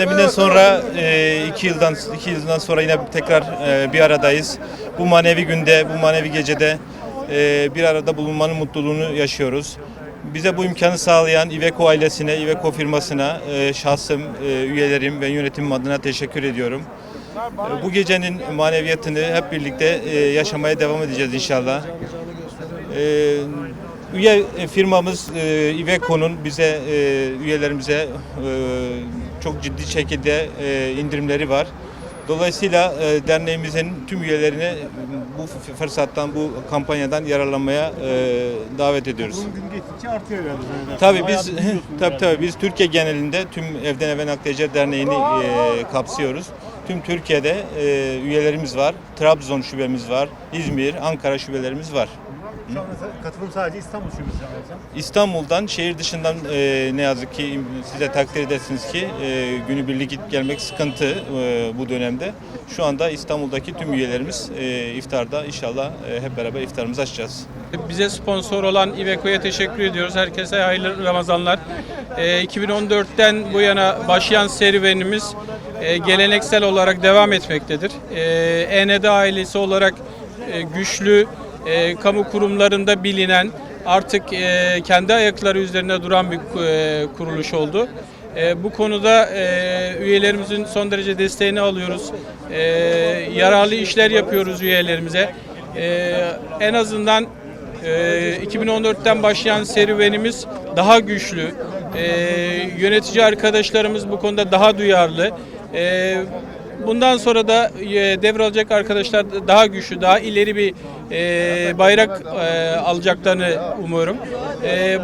Pandemiden sonra e, iki yıldan iki yıldan sonra yine tekrar e, bir aradayız. Bu manevi günde, bu manevi gecede bir arada bulunmanın mutluluğunu yaşıyoruz. Bize bu imkanı sağlayan Iveco ailesine, Iveco firmasına, e, şahsım, e, üyelerim ve yönetimim adına teşekkür ediyorum. E, Bu gecenin maneviyatını hep birlikte e, yaşamaya devam edeceğiz inşallah. E, Üye firmamız e, Iveco'nun bize e, üyelerimize e, çok ciddi şekilde e, indirimleri var. Dolayısıyla e, derneğimizin tüm üyelerine bu fırsattan, bu kampanyadan yararlanmaya e, davet ediyoruz. Gün geçtikçe artıyor herhalde. Tabii biz tabii tabii biz Türkiye genelinde tüm evden eve nakliyeciler derneğini e, kapsıyoruz. Tüm Türkiye'de e, üyelerimiz var. Trabzon şubemiz var. İzmir, Ankara şubelerimiz var. Şu katılım sadece İstanbul şubesi zannedersem. İstanbul'dan, şehir dışından e, ne yazık ki size takdir edersiniz ki e, günübirlik gidip gelmek sıkıntı e, bu dönemde. Şu anda İstanbul'daki tüm üyelerimiz e, iftarda inşallah e, hep beraber iftarımızı açacağız. Bize sponsor olan Iveco'ya teşekkür ediyoruz. Herkese hayırlı Ramazanlar. Ee, 2014'ten bu yana başlayan serüvenimiz e, geleneksel olarak devam etmektedir. Ee, ENED ailesi olarak e, güçlü, e, kamu kurumlarında bilinen, artık e, kendi ayakları üzerine duran bir e, kuruluş oldu. E, bu konuda e, üyelerimizin son derece desteğini alıyoruz. E, yararlı işler yapıyoruz üyelerimize. E, en azından ee, 2014'ten başlayan serüvenimiz daha güçlü. Ee, yönetici arkadaşlarımız bu konuda daha duyarlı. Ee, bundan sonra da e, devralacak arkadaşlar daha güçlü, daha ileri bir e, bayrak e, alacaklarını umuyorum.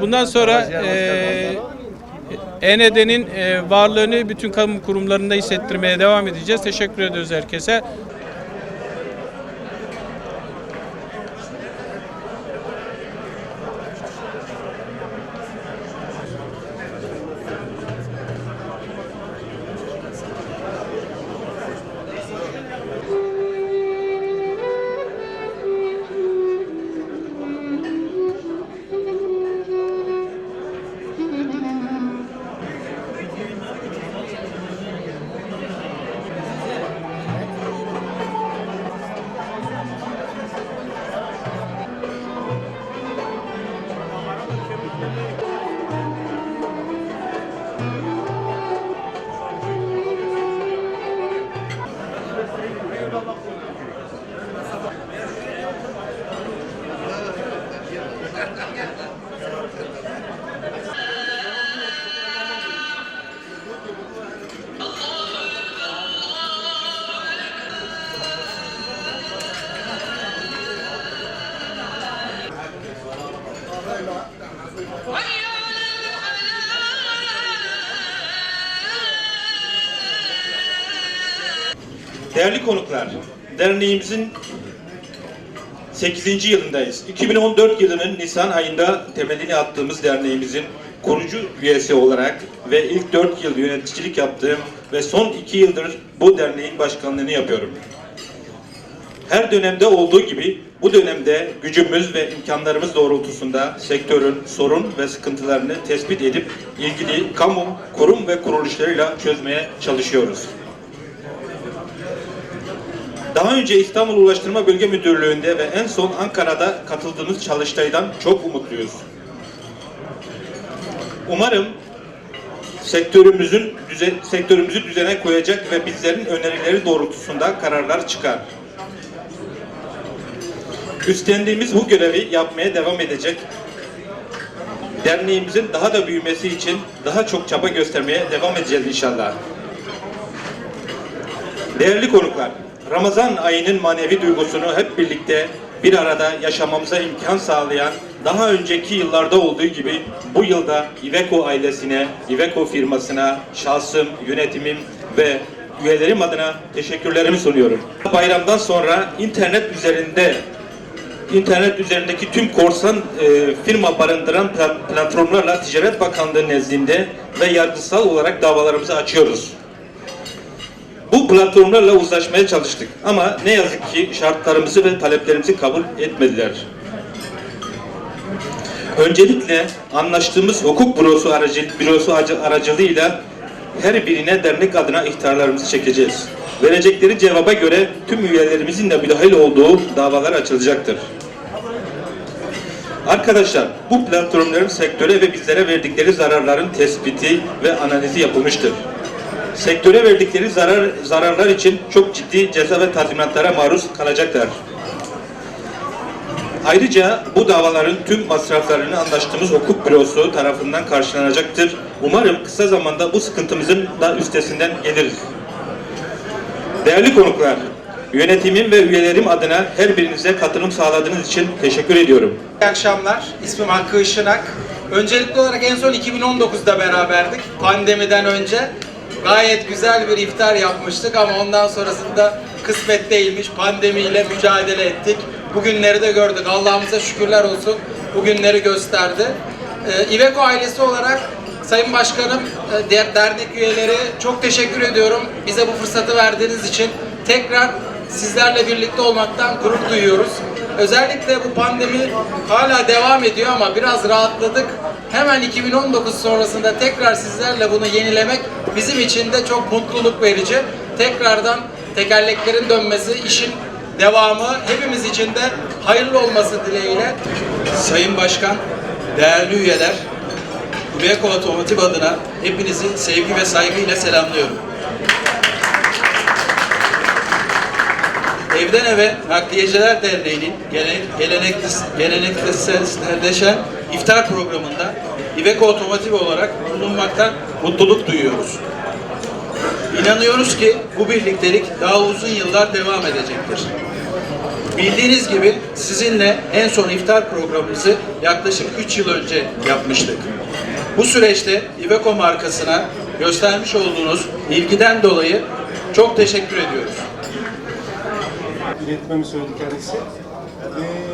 Bundan sonra e, ENED'nin varlığını bütün kamu kurumlarında hissettirmeye devam edeceğiz. Teşekkür ediyoruz herkese. Değerli konuklar, derneğimizin 8. yılındayız. 2014 yılının Nisan ayında temelini attığımız derneğimizin kurucu üyesi olarak ve ilk 4 yıl yöneticilik yaptığım ve son 2 yıldır bu derneğin başkanlığını yapıyorum. Her dönemde olduğu gibi bu dönemde gücümüz ve imkanlarımız doğrultusunda sektörün sorun ve sıkıntılarını tespit edip ilgili kamu, kurum ve kuruluşlarıyla çözmeye çalışıyoruz. Daha önce İstanbul Ulaştırma Bölge Müdürlüğü'nde ve en son Ankara'da katıldığımız çalıştaydan çok umutluyuz. Umarım sektörümüzün düze, sektörümüzü düzene koyacak ve bizlerin önerileri doğrultusunda kararlar çıkar. Üstlendiğimiz bu görevi yapmaya devam edecek. Derneğimizin daha da büyümesi için daha çok çaba göstermeye devam edeceğiz inşallah. Değerli konuklar, Ramazan ayının manevi duygusunu hep birlikte bir arada yaşamamıza imkan sağlayan daha önceki yıllarda olduğu gibi bu yılda Iveco ailesine, Iveco firmasına, şahsım, yönetimim ve üyelerim adına teşekkürlerimi sunuyorum. Bayramdan sonra internet üzerinde internet üzerindeki tüm korsan e, firma barındıran pla- platformlarla Ticaret Bakanlığı nezdinde ve yargısal olarak davalarımızı açıyoruz. Bu platformlarla uzlaşmaya çalıştık ama ne yazık ki şartlarımızı ve taleplerimizi kabul etmediler. Öncelikle anlaştığımız hukuk bürosu, aracı, bürosu aracı- aracılığıyla her birine dernek adına ihtarlarımızı çekeceğiz. Verecekleri cevaba göre tüm üyelerimizin de müdahil olduğu davalar açılacaktır. Arkadaşlar, bu platformların sektöre ve bizlere verdikleri zararların tespiti ve analizi yapılmıştır. Sektöre verdikleri zarar zararlar için çok ciddi ceza ve tazminatlara maruz kalacaklar. Ayrıca bu davaların tüm masraflarını anlaştığımız hukuk bürosu tarafından karşılanacaktır. Umarım kısa zamanda bu sıkıntımızın da üstesinden geliriz. Değerli konuklar, yönetimin ve üyelerim adına her birinize katılım sağladığınız için teşekkür ediyorum. İyi akşamlar. İsmim Hakkı Işınak. Öncelikli olarak en son 2019'da beraberdik. Pandemiden önce. Gayet güzel bir iftar yapmıştık ama ondan sonrasında kısmet değilmiş. Pandemiyle mücadele ettik. Bugünleri de gördük. Allah'ımıza şükürler olsun. Bugünleri gösterdi. Ee, İveco ailesi olarak Sayın Başkanım, e, diğer dernek üyeleri çok teşekkür ediyorum. Bize bu fırsatı verdiğiniz için tekrar sizlerle birlikte olmaktan gurur duyuyoruz. Özellikle bu pandemi hala devam ediyor ama biraz rahatladık. Hemen 2019 sonrasında tekrar sizlerle bunu yenilemek bizim için de çok mutluluk verici. Tekrardan tekerleklerin dönmesi, işin devamı hepimiz için de hayırlı olması dileğiyle. Sayın Başkan, değerli üyeler, Beko Otomotiv adına hepinizi sevgi ve saygıyla selamlıyorum. Evden Eve Nakliyeciler Derneği'nin gelenekselleşen iftar programında İveco Otomotiv olarak bulunmaktan mutluluk duyuyoruz. İnanıyoruz ki bu birliktelik daha uzun yıllar devam edecektir. Bildiğiniz gibi sizinle en son iftar programımızı yaklaşık 3 yıl önce yapmıştık. Bu süreçte Iveco markasına göstermiş olduğunuz ilgiden dolayı çok teşekkür ediyoruz. iletmemi söyledi kendisi. Ee,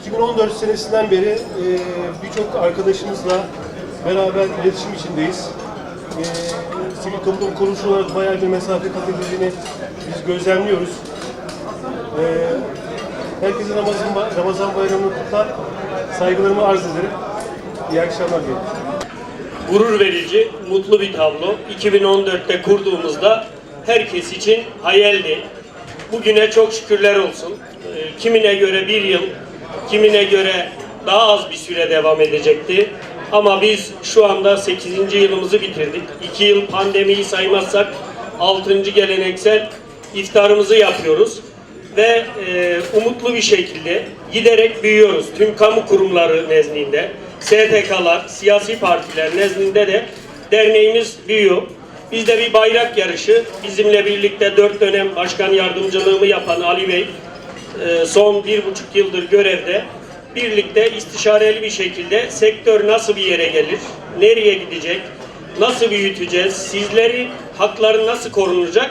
2014 senesinden beri e, birçok arkadaşımızla beraber iletişim içindeyiz. Ee, sivil toplum kuruluşu olarak bayağı bir mesafe kat edildiğini biz gözlemliyoruz. Ee, herkese Ramazan, Ramazan bayramını kutlar, saygılarımı arz ederim. İyi akşamlar dilerim. gurur verici, mutlu bir tablo. 2014'te kurduğumuzda herkes için hayaldi. Bugüne çok şükürler olsun. Ee, Kimine göre bir yıl, kimine göre daha az bir süre devam edecekti. Ama biz şu anda 8. yılımızı bitirdik. 2 yıl pandemiyi saymazsak 6. geleneksel iftarımızı yapıyoruz. Ve e, umutlu bir şekilde giderek büyüyoruz. Tüm kamu kurumları nezdinde, STK'lar, siyasi partiler nezdinde de derneğimiz büyüyor. Bizde bir bayrak yarışı, bizimle birlikte dört dönem başkan yardımcılığımı yapan Ali Bey, e, son bir buçuk yıldır görevde. Birlikte istişareli bir şekilde sektör nasıl bir yere gelir, nereye gidecek, nasıl büyüteceğiz, sizlerin hakları nasıl korunacak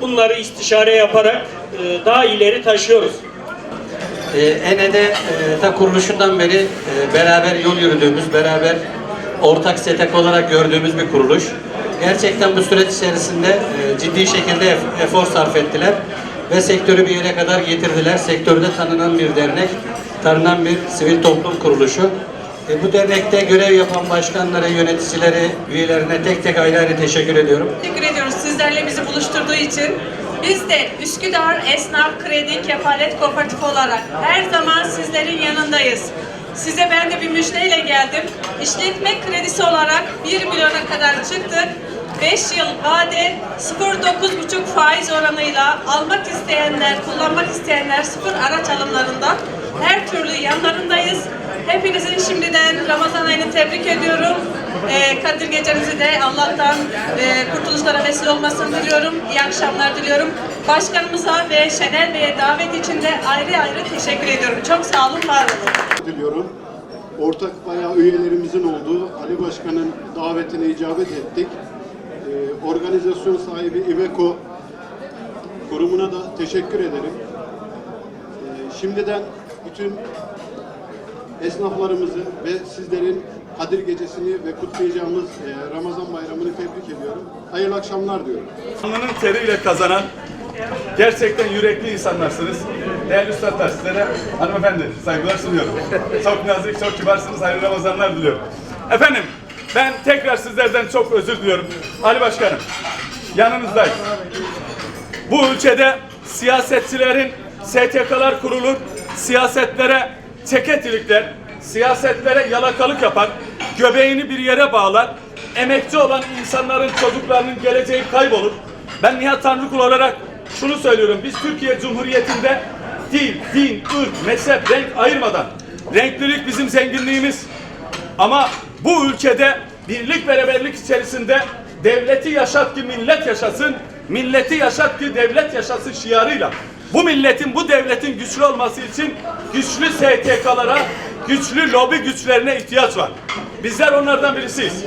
bunları istişare yaparak e, daha ileri taşıyoruz. Ee, ENE'de e, ta kuruluşundan beri e, beraber yol yürüdüğümüz, beraber ortak STK olarak gördüğümüz bir kuruluş. Gerçekten bu süreç içerisinde e, ciddi şekilde ef- efor sarf ettiler ve sektörü bir yere kadar getirdiler. Sektörde tanınan bir dernek, tanınan bir sivil toplum kuruluşu. E, bu dernekte görev yapan başkanlara, yöneticilere, üyelerine tek tek ayrı ayrı teşekkür ediyorum. Teşekkür ediyoruz sizlerle bizi buluşturduğu için. Biz de Üsküdar Esnaf Kredi Kefalet Kooperatif olarak her zaman sizlerin yanındayız. Size ben de bir müjdeyle geldim. İşletme kredisi olarak 1 milyona kadar çıktık. 5 yıl vade 0.9,5 faiz oranıyla almak isteyenler, kullanmak isteyenler sıfır araç alımlarında her türlü yanlarındayız. Hepinizin şimdiden Ramazan ayını tebrik ediyorum. Ee, Kadir gecenizi de Allah'tan e, kurtuluşlara vesile olmasını diliyorum. İyi akşamlar diliyorum. Başkanımıza ve Şener Bey'e davet için de ayrı ayrı teşekkür ediyorum. Çok sağ olun, var olun. diliyorum. Ortak bayağı üyelerimizin olduğu Ali Başkan'ın davetine icabet ettik. Ee, organizasyon sahibi İveco kurumuna da teşekkür ederim. Şimdiden bütün esnaflarımızı ve sizlerin Kadir Gecesi'ni ve kutlayacağımız e, Ramazan Bayramı'nı tebrik ediyorum. Hayırlı akşamlar diyorum. Alnının teriyle kazanan gerçekten yürekli insanlarsınız. Değerli üstadlar sizlere hanımefendi saygılar sunuyorum. Çok nazik, çok kibarsınız. Hayırlı Ramazanlar diliyorum. Efendim ben tekrar sizlerden çok özür diliyorum. Ali Başkanım yanınızdayım. Bu ülkede siyasetçilerin STK'lar kurulur, siyasetlere çeketilikler, siyasetlere yalakalık yapar, göbeğini bir yere bağlar, emekçi olan insanların çocuklarının geleceği kaybolur. Ben Nihat Tanrıkul olarak şunu söylüyorum, biz Türkiye Cumhuriyeti'nde dil, din, ırk, mezhep, renk ayırmadan, renklilik bizim zenginliğimiz, ama bu ülkede birlik beraberlik içerisinde devleti yaşat ki millet yaşasın, milleti yaşat ki devlet yaşasın şiarıyla. Bu milletin, bu devletin güçlü olması için güçlü STK'lara, güçlü lobi güçlerine ihtiyaç var. Bizler onlardan birisiyiz.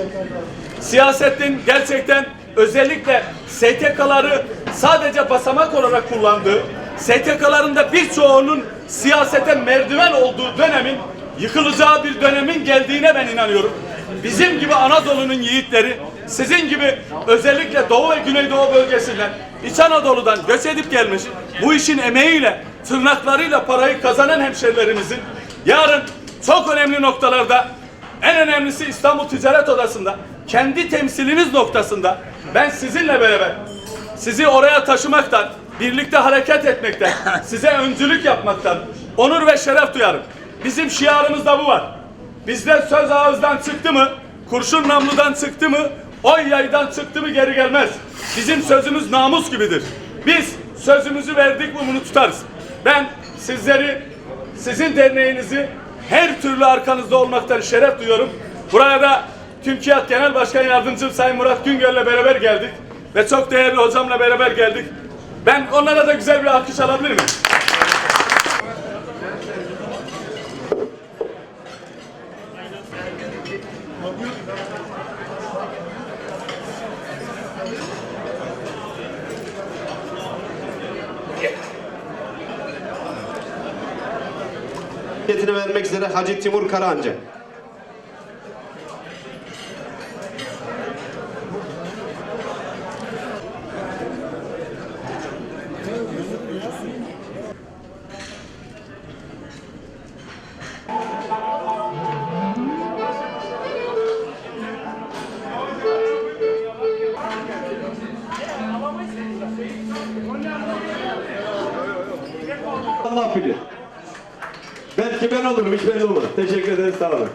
Siyasetin gerçekten özellikle STK'ları sadece basamak olarak kullandığı, STK'ların da birçoğunun siyasete merdiven olduğu dönemin yıkılacağı bir dönemin geldiğine ben inanıyorum. Bizim gibi Anadolu'nun yiğitleri, sizin gibi özellikle Doğu ve Güneydoğu bölgesinden, İç Anadolu'dan göç edip gelmiş, bu işin emeğiyle, tırnaklarıyla parayı kazanan hemşerilerimizin yarın çok önemli noktalarda en önemlisi İstanbul Ticaret Odası'nda kendi temsiliniz noktasında ben sizinle beraber sizi oraya taşımaktan, birlikte hareket etmekten, size öncülük yapmaktan onur ve şeref duyarım. Bizim şiarımızda bu var. Bizde söz ağızdan çıktı mı, kurşun namludan çıktı mı, oy yaydan çıktı mı geri gelmez. Bizim sözümüz namus gibidir. Biz sözümüzü verdik mi bunu tutarız. Ben sizleri, sizin derneğinizi her türlü arkanızda olmaktan şeref duyuyorum. Buraya da TÜMKİAD Genel Başkan Yardımcım Sayın Murat Güngör'le beraber geldik. Ve çok değerli hocamla beraber geldik. Ben onlara da güzel bir alkış alabilir miyim? Niyetini vermek üzere Hacı Timur Karahancı. Belli olmaz. Teşekkür ederiz, sağ olun.